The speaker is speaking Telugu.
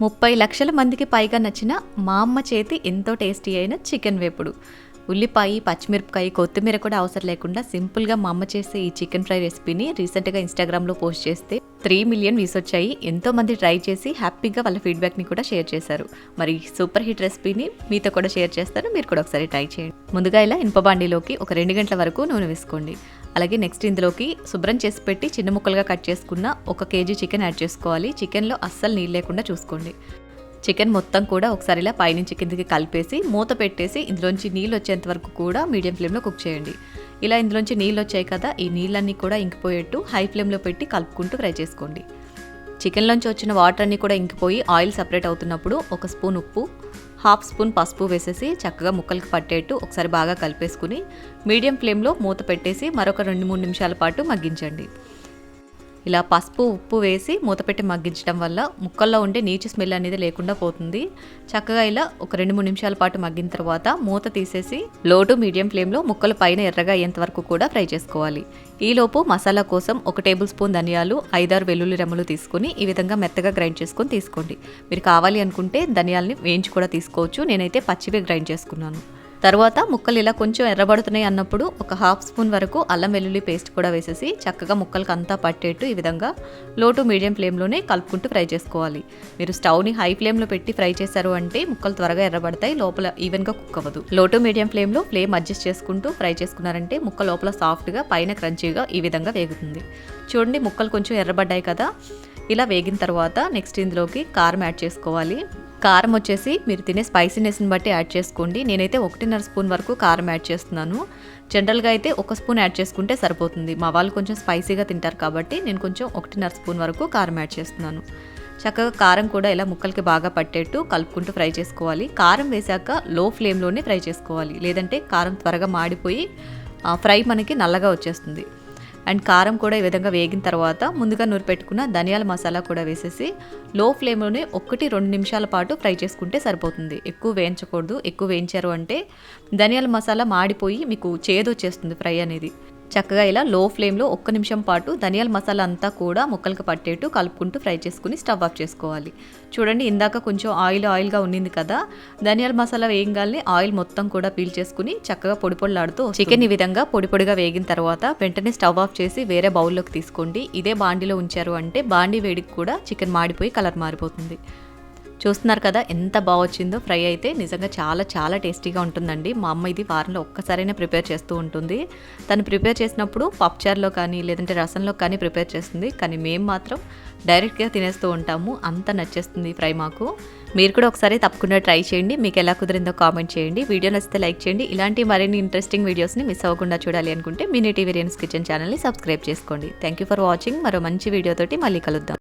ముప్పై లక్షల మందికి పైగా నచ్చిన మా అమ్మ చేతి ఎంతో టేస్టీ అయిన చికెన్ వేపుడు. ఉల్లిపాయ పచ్చిమిరపకాయ కొత్తిమీర కూడా అవసరం లేకుండా సింపుల్గా మా అమ్మ చేసే ఈ చికెన్ ఫ్రై రెసిపీని రీసెంట్గా ఇన్స్టాగ్రామ్లో పోస్ట్ చేస్తే త్రీ మిలియన్ వ్యూస్ వచ్చాయి. ఎంతో మంది ట్రై చేసి హ్యాపీగా వాళ్ళ ఫీడ్బ్యాక్ని కూడా షేర్ చేశారు. మరి సూపర్ హిట్ రెసిపీని మీతో కూడా షేర్ చేస్తాను. మీరు కూడా ఒకసారి ట్రై చేయండి. ముందుగా ఇలా ఇనుపబాండిలోకి ఒక రెండు గంటల వరకు నూనె వేసుకోండి. అలాగే నెక్స్ట్ ఇందులోకి శుభ్రం చేసి పెట్టి చిన్న ముక్కలుగా కట్ చేసుకున్న ఒక కేజీ చికెన్ యాడ్ చేసుకోవాలి. చికెన్లో అస్సలు నీళ్ళు లేకుండా చూసుకోండి. చికెన్ మొత్తం కూడా ఒకసారి ఇలా పైనుంచి కిందకి కలిపేసి మూత పెట్టేసి ఇందులోంచి నీళ్ళు వచ్చేంత వరకు కూడా మీడియం ఫ్లేమ్లో కుక్ చేయండి. ఇలా ఇందులోంచి నీళ్ళు వచ్చాయి కదా ఈ నీళ్ళన్నీ కూడా ఇంకిపోయేట్టు హై ఫ్లేమ్లో పెట్టి కలుపుకుంటూ ఫ్రై చేసుకోండి. చికెన్లోంచి వచ్చిన వాటర్ అన్నీ కూడా ఇంకిపోయి ఆయిల్ సపరేట్ అవుతున్నప్పుడు ఒక స్పూన్ ఉప్పు హాఫ్ స్పూన్ పసుపు వేసేసి చక్కగా ముక్కలకు పట్టేట్టు ఒకసారి బాగా కలిపేసుకుని మీడియం ఫ్లేమ్లో మూత పెట్టేసి మరొక రెండు మూడు నిమిషాల పాటు మగ్గించండి. ఇలా పసుపు ఉప్పు వేసి మూత పెట్టి మగ్గించడం వల్ల ముక్కల్లో ఉండే నీచు స్మెల్ అనేది లేకుండా పోతుంది. చక్కగా ఇలా ఒక రెండు మూడు నిమిషాల పాటు మగ్గిన తర్వాత మూత తీసేసి లో టు మీడియం ఫ్లేమ్లో ముక్కలు పైన ఎర్రగా అయ్యేంత వరకు కూడా ఫ్రై చేసుకోవాలి. ఈలోపు మసాలా కోసం ఒక టేబుల్ స్పూన్ ధనియాలు ఐదారు వెల్లుల్లి రెమ్మలు తీసుకొని ఈ విధంగా మెత్తగా గ్రైండ్ చేసుకొని తీసుకోండి. మీరు కావాలి అనుకుంటే ధనియాలని వేయించి కూడా తీసుకోవచ్చు. నేనైతే పచ్చివే గ్రైండ్ చేసుకున్నాను. తర్వాత ముక్కలు ఇలా కొంచెం ఎర్రబడుతున్నాయి అన్నప్పుడు ఒక హాఫ్ స్పూన్ వరకు అల్లం వెల్లుల్లి పేస్ట్ కూడా వేసేసి చక్కగా ముక్కలకు అంతా పట్టేట్టు ఈ విధంగా లో టు మీడియం ఫ్లేమ్లోనే కలుపుకుంటూ ఫ్రై చేసుకోవాలి. మీరు స్టవ్ని హై ఫ్లేమ్లో పెట్టి ఫ్రై చేశారు అంటే ముక్కలు త్వరగా ఎర్రబడతాయి లోపల ఈవెన్గా కుక్ అవ్వదు. లో టు మీడియం ఫ్లేమ్లో ఫ్లేమ్ అడ్జస్ట్ చేసుకుంటూ ఫ్రై చేసుకున్నారంటే ముక్క లోపల సాఫ్ట్గా పైన క్రంచీగా ఈ విధంగా వేగుతుంది. చూడండి ముక్కలు కొంచెం ఎర్రబడ్డాయి కదా. ఇలా వేగిన తర్వాత నెక్స్ట్ ఇందులోకి కారం యాడ్ చేసుకోవాలి. కారం వచ్చేసి మీరు తినే స్పైసీనెస్ని బట్టి యాడ్ చేసుకోండి. నేనైతే ఒకటిన్నర స్పూన్ వరకు కారం యాడ్ చేస్తున్నాను. జనరల్గా అయితే ఒక స్పూన్ యాడ్ చేసుకుంటే సరిపోతుంది. మా వాళ్ళు కొంచెం స్పైసీగా తింటారు కాబట్టి నేను కొంచెం ఒకటిన్నర స్పూన్ వరకు కారం యాడ్ చేస్తున్నాను. చక్కగా కారం కూడా ఇలా ముక్కలకి బాగా పట్టేట్టు కలుపుకుంటూ ఫ్రై చేసుకోవాలి. కారం వేశాక లో ఫ్లేమ్లోనే ఫ్రై చేసుకోవాలి. లేదంటే కారం త్వరగా మాడిపోయి ఫ్రై మనకి నల్లగా వచ్చేస్తుంది. అండ్ కారం కూడా ఈ విధంగా వేగిన తర్వాత ముందుగా నూరి పెట్టుకున్న ధనియాల మసాలా కూడా వేసేసి లో ఫ్లేమ్లోనే ఒకటి రెండు నిమిషాల పాటు ఫ్రై చేసుకుంటే సరిపోతుంది. ఎక్కువ వేయించకూడదు ఎక్కువ వేయించారు అంటే ధనియాల మసాలా మాడిపోయి మీకు చేదు వచ్చేస్తుంది ఫ్రై అనేది. చక్కగా ఇలా లో ఫ్లేమ్లో ఒక్క నిమిషం పాటు ధనియాల మసాలా అంతా కూడా ముక్కలకు పట్టేట్టు కలుపుకుంటూ ఫ్రై చేసుకుని స్టవ్ ఆఫ్ చేసుకోవాలి. చూడండి ఇందాక కొంచెం ఆయిల్ ఆయిల్గా ఉన్నింది కదా. ధనియాల మసాలా వేయగానే ఆయిల్ మొత్తం కూడా పీల్ చేసుకుని చక్కగా పొడి పొడిలాడుతూ చికెన్ ఈ విధంగా పొడి పొడిగా వేగిన తర్వాత వెంటనే స్టవ్ ఆఫ్ చేసి వేరే బౌల్లోకి తీసుకోండి. ఇదే బాండీలో ఉంచారు అంటే బాండీ వేడికి కూడా చికెన్ మాడిపోయి కలర్ మారిపోతుంది. చూస్తున్నారు కదా ఎంత బాగా వచ్చిందో. ఫ్రై అయితే నిజంగా చాలా చాలా టేస్టీగా ఉంటుందండి. మా అమ్మ ఇది వారంలో ఒక్కసారైనా ప్రిపేర్ చేస్తూ ఉంటుంది. తను ప్రిపేర్ చేసినప్పుడు పప్చార్లో కానీ లేదంటే రసంలో కానీ ప్రిపేర్ చేస్తుంది. కానీ మేము మాత్రం డైరెక్ట్గా తినేస్తూ ఉంటాము. అంత నచ్చేస్తుంది ఫ్రై మాకు. మీరు కూడా ఒకసారి తప్పకుండా ట్రై చేయండి. మీకు ఎలా కుదిరిందో కామెంట్ చేయండి. వీడియో నచ్చితే లైక్ చేయండి. ఇలాంటి మరిన్ని ఇంట్రెస్టింగ్ వీడియోస్ని మిస్ అవ్వకుండా చూడాలి అనుకుంటే మినీ టీవీ కిచెన్ ఛానల్ని సబ్స్క్రైబ్ చేసుకోండి. Thank you for watching. మరో మంచి వీడియోతోటి మళ్ళీ కలుద్దాం.